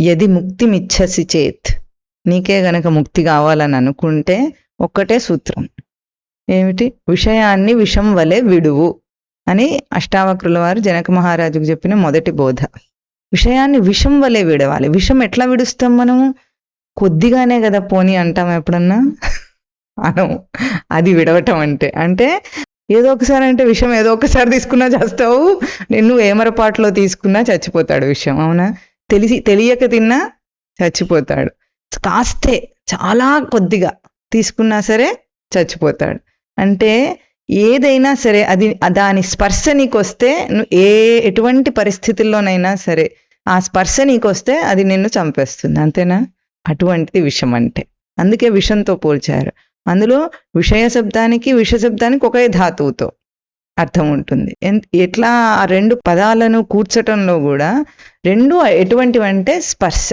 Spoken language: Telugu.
యది ముక్తిమిచ్చసి చేత్. నీకే గనక ముక్తి కావాలని అనుకుంటే ఒక్కటే సూత్రం. ఏమిటి? విషయాన్ని విషం వలె విడువు అని అష్టావక్రుల వారు జనక మహారాజుకు చెప్పిన మొదటి బోధ. విషయాన్ని విషం వలె విడవాలి. విషం ఎట్లా విడుస్తాం మనము కొద్దిగానే కదా పోనీ అంటాం ఎప్పుడన్నా? అనం. అది విడవటం అంటే. అంటే ఏదో ఒకసారి అంటే విషయం ఏదో ఒకసారి తీసుకున్నా చేస్తావు. నిన్ను ఏమరపాట్లో తీసుకున్నా చచ్చిపోతాడు విషయం అవునా? తెలిసి తెలియక తిన్నా చచ్చిపోతాడు. కాస్తే చాలా కొద్దిగా తీసుకున్నా సరే చచ్చిపోతాడు. అంటే ఏదైనా సరే అది దాని స్పర్శ నీకు వస్తే నువ్వు ఏ ఎటువంటి పరిస్థితుల్లోనైనా సరే ఆ స్పర్శ నీకు వస్తే అది నిన్ను చంపేస్తుంది. అంతేనా? అటువంటిది విషం అంటే. అందుకే విషంతో పోల్చారు. అందులో విషయ శబ్దానికి విష శబ్దానికి ఒకే ధాతువుతో. అర్థం ఉంటుంది. ఎన్- ఎట్లా ఆ రెండు పదాలను కూర్చటంలో కూడా రెండు ఎటువంటివంటే స్పర్శ.